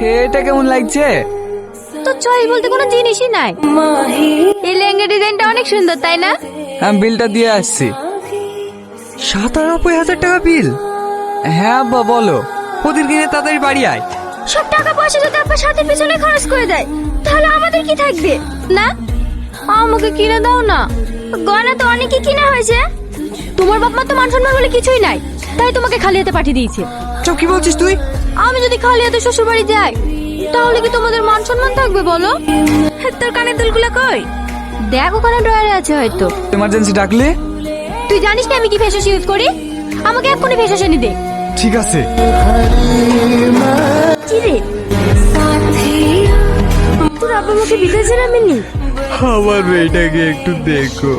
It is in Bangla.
এটা কেমন লাগছে? তো চয়েস বলতে কোনো জিনিসই নাই। এই লেহেঙ্গা ডিজাইনটা অনেক সুন্দর তাই না? আমি বিলটা দিয়ে আসছি। সাতানব্বই হাজার টাকা বিল? হ্যাঁ আব্বা বলো। ওদের কিনে তাড়াতাড়ি বাড়ি আয়। সব টাকা পয়সা যদি আপনার সাথে পিছনে খরচ করে দেয় তাহলে আমাদের কি থাকবে? না? আমাকে কিনে দাও না। গয়না তো অনেকই কিনা হয়েছে। তোমার বাপ মা তো মান সম্মান বলে কিছুই নাই। তাই তোমাকে খালি হাতে পাঠিয়ে দিয়েছে। সব কি বলছিস তুই? আমি যদি খালি হাতে শ্বশুর বাড়ি যাই তাহলে কি তোমাদের মান সম্মান থাকবে বলো? তোর কানের দুলগুলো কই? দেখ ওখানে ড্রয়ারে আছে হয়তো। এমার্জেন্সি ডাকলে? তুই জানিস না আমি কি ফেস ইউজ করি? আমাকে এক্ষুনি ফেস এনে দে। ঠিক আছে। কি রে? তোর আব্বা আমাকে বিদেশে নামেনি আমার মেয়েটাকে একটু দেখো।